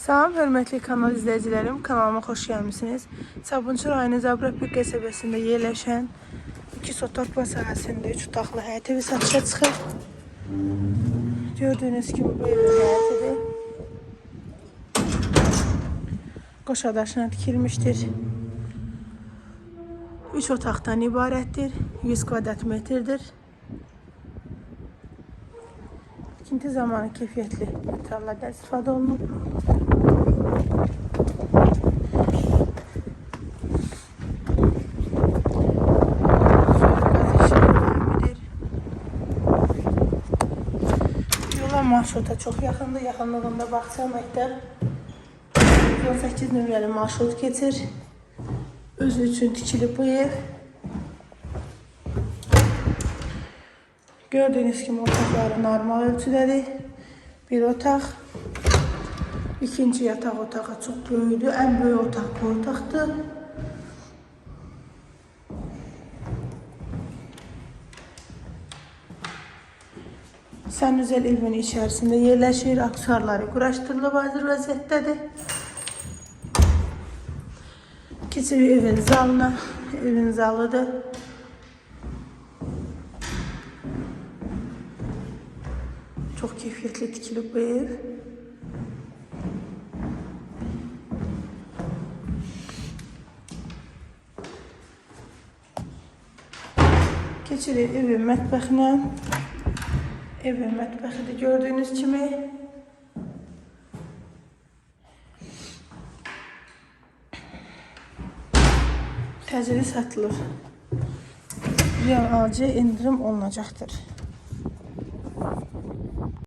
Salam hörmətli kanal izləyicilərim, kanalıma xoş gəlmisiniz. Sabunçu rayonu Zabrapik qəsəbəsində yerləşən 2 sotorpa sahəsində 3 otaqlı həyət evi satışa çıxır. Gördüyünüz kimi bu evin həyətidir. Qoşa daşına tikilmişdir. 3 otaqdan ibarətdir. 100 kvadrat metrdir. Tikinti zamanı keyfiyyətli materiallardan istifadə olunub. Yola marşruta çox yaxındır. Yaxınlığında bağça məktəb 18 nömrəli marşrut keçir. Özü üçün tikilib bu ev. Gördüğünüz gibi otaqları normal ölçüdədir. Bir otaq. İkinci yataq otağı çox böyükdür. Ən böyük otaq bu otaqdır. Sənüzəl evinin içərisində yerləşir. Aksuarları quraşdırılıb hazır vəziyyətdədir. Keçirik evin zalına. Evin zalıdır. Çok keyfiyetli tikilib bu ev. Keçirik evin mətbəxinə. Evin mətbəxi də gördüyünüz kimi. Təzəli satılır. Real alıcıya indirim olunacaqdır.